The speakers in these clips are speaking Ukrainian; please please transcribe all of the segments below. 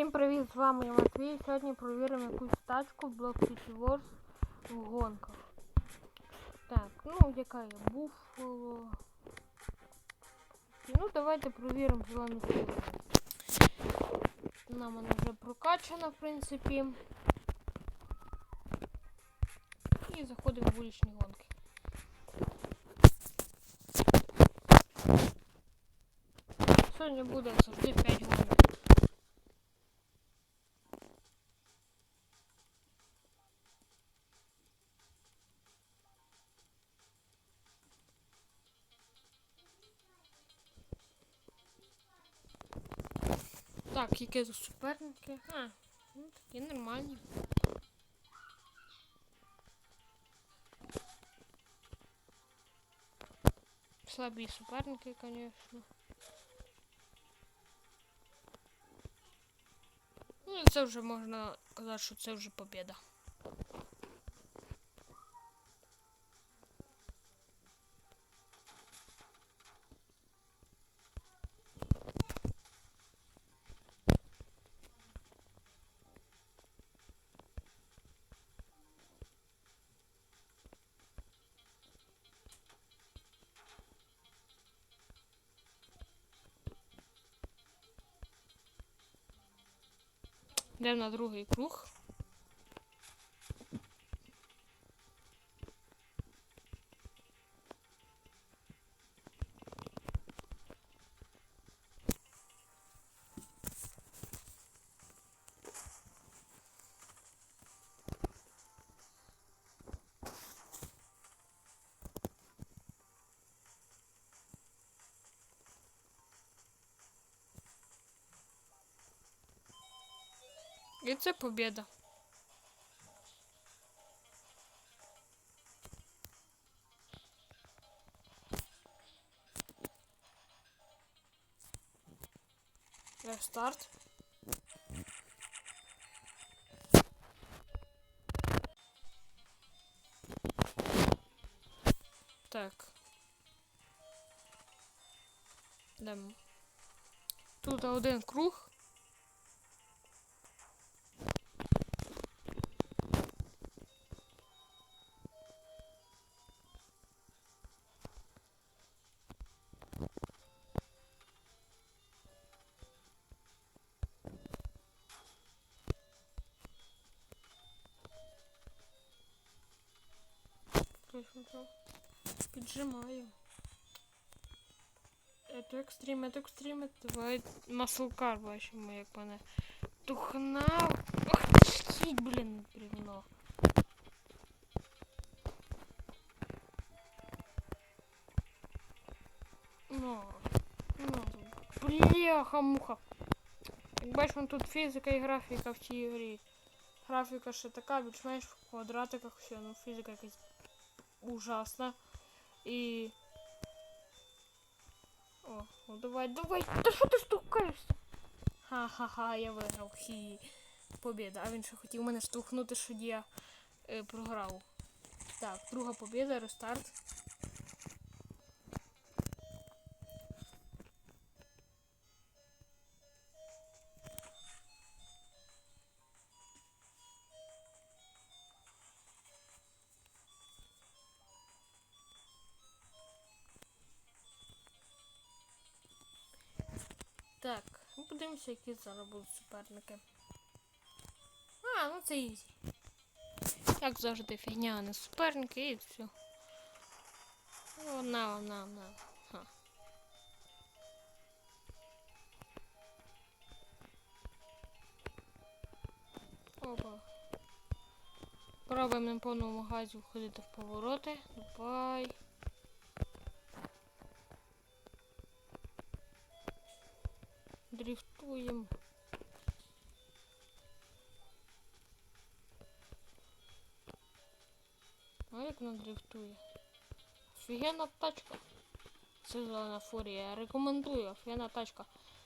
Всім привіт, з вами я Матвій. Сьогодні провіримо якусь тачку в Block City Wars в гонках. Так, ну яка я? Буффало. Ну, давайте провіримо зелену фігуру. Вона в мене вже прокачана, в принципі. І заходимо в вуличні гонки. Сьогодні буде завжди 5 Так, які тут суперники? А, ну такі нормальні. Слабі суперники, звісно. Ну, це вже можна казати, що це вже побіда. Йдемо на другий круг. І це побіда. Рестарт. Так. Йдемо. Тут один круг. Прийшов. Піджимаю. Это екстрім, это екстрім, давай маслкар бачимо, як мене тухна. Ах, ти, блін, бревно. Ну, ну, бляха-муха. Як бачимо, тут фізика і графіка в цій грі. Графіка ще така, більш-менш в квадратиках все, ну фізика якась ужасна. І. О, ну давай, давай! Да що ти штукаєшся? Ха-ха-ха, я виграв. Хі. Побіда. А він ще хотів мене штовхнути, що я е, програв. Так, друга побіда, рестарт. Так, ну подивимося, які зараз будуть суперники. А, ну це ізі. Як завжди фігня, не суперники і все. Вона, вона, вона. Ха. Опа. Пробуємо на повному газі входити в повороти. Давай. Дрифтуємо. А як вона дрифтує? Офігенна тачка. Це зелена фурія. Рекомендую, офігенна тачка.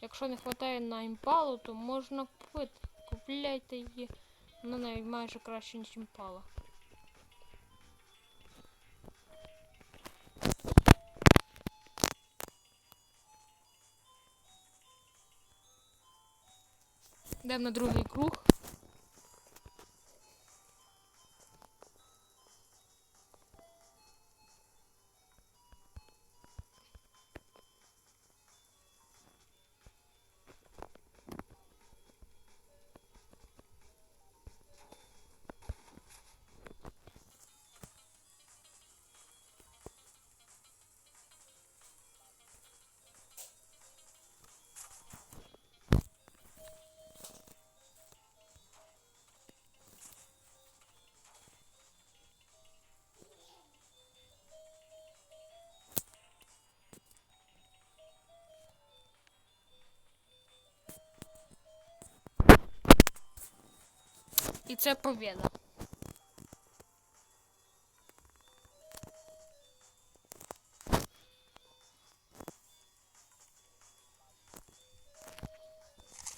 Якщо не вистачає на імпалу, то можна купити. Купляйте її. Вона навіть майже краще, ніж імпала. Йдемо на другий круг. І це побіда.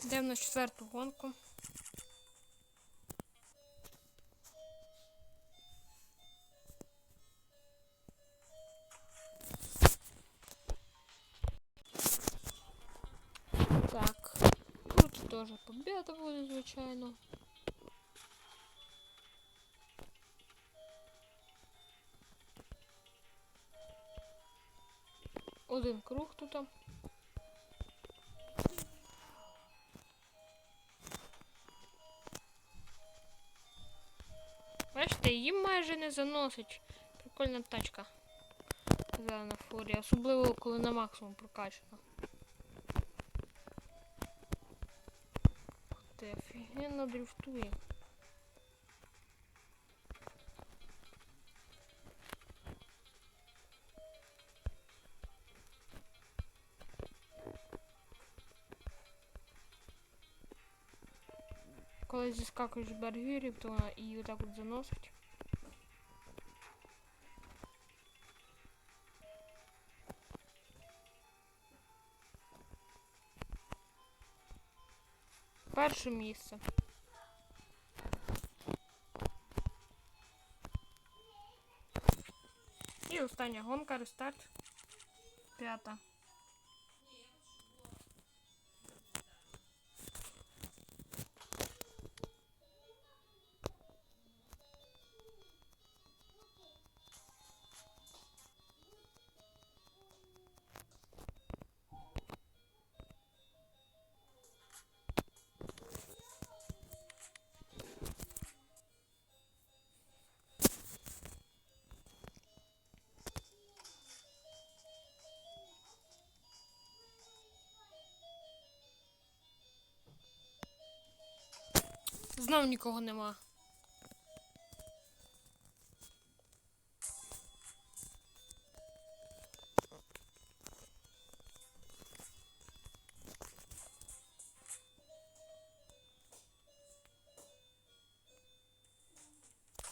Йдемо на четверту гонку. Так, тут теж побіда буде, звичайно. Один круг тут. Бачите, її майже не заносить. Прикольна тачка. Зелена фурія. Особливо, коли на максимум прокачана. Ти офігенно дрифтує. Коли зіскакуєш з бар'єрів, то її отак от заносить. Перше місце. І остання гонка, рестарт. П'ята. Знов нікого нема.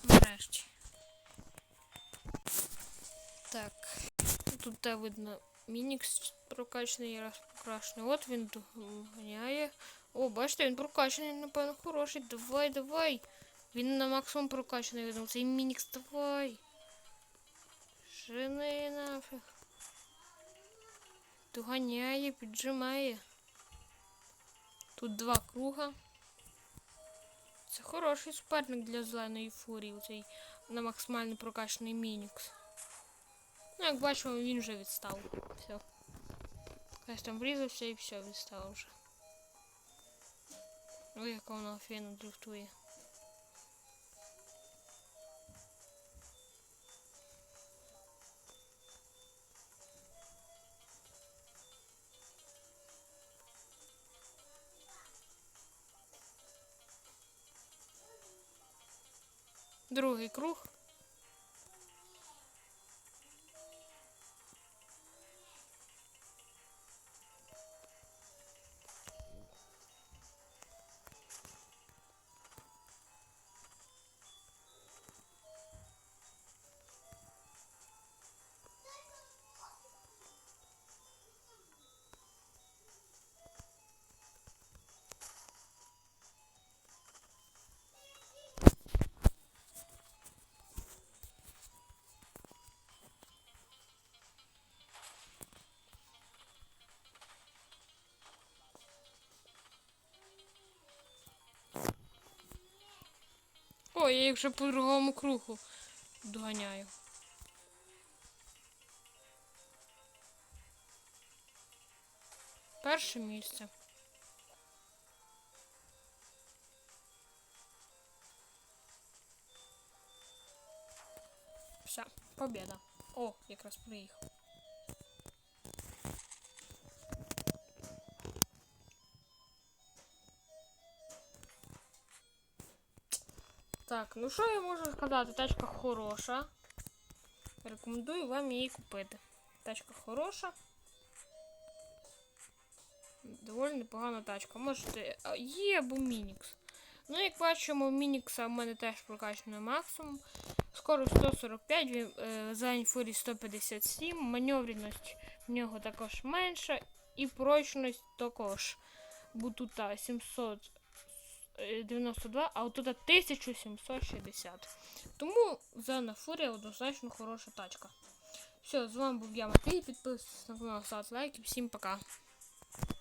Нарешті. Так. Тут те видно мінікс прокачаний, раз покрашений. От він доганяє. О, бачите, він прокачаний, напевно, хороший. Давай, давай. Він на максимум прокачаний, видно. Цей мінікс, давай. Жени нафіг. Доганяє, піджимає. Тут два круга. Це хороший суперник для зеленої фурії, цей на максимально прокачаний мінікс. Ну, як бачимо, він вже відстав. Все. Хтось там врізався і все, відстав вже. Ой, яка вона офігенно дрифтує. Другий круг. О, я їх вже по другому кругу доганяю. Перше місце. Все, победа. О, якраз приїхав. Так, ну що я можу сказати? Тачка хороша. Рекомендую вам її купити. Тачка хороша. Доволі непогана тачка. Можете. Є або Мінікс. Ну, як бачимо, Мінікса в мене теж прокачано максимум. Скорость 145, він, е, задній фурі 157, маневреність в нього також менша. І прочність також. Бутута 792, а отут 1760. Тому Зена Фурія однозначно хороша тачка. Все, з вами був я Матвій. Підписуйтесь на канал, ставте лайки. Всім пока.